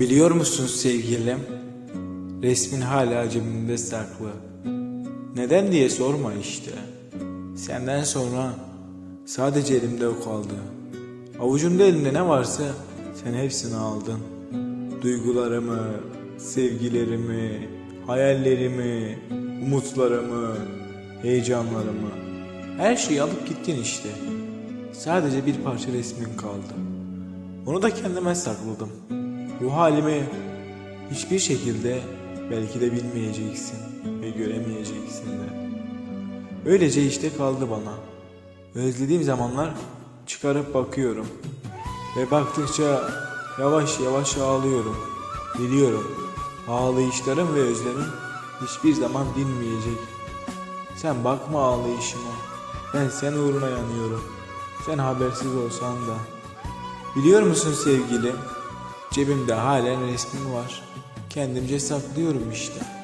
Biliyor musun sevgilim? Resmin hala cebimde saklı. Neden diye sorma işte. Senden sonra sadece elimde o kaldı. Avucumda elimde ne varsa sen hepsini aldın. Duygularımı, sevgilerimi, hayallerimi, umutlarımı, heyecanlarımı. Her şeyi alıp gittin işte. Sadece bir parça resmin kaldı. Onu da kendime sakladım. Bu halimi hiçbir şekilde belki de bilmeyeceksin ve göremeyeceksin de. Öylece işte kaldı bana. Özlediğim zamanlar çıkarıp bakıyorum. Ve baktıkça yavaş yavaş ağlıyorum. Biliyorum ağlayışlarım ve özlemim hiçbir zaman dinmeyecek. Sen bakma ağlayışıma. Ben sen uğruna yanıyorum. Sen habersiz olsan da. Biliyor musun sevgilim? Cebimde halen resmin var. Kendimce saklıyorum işte.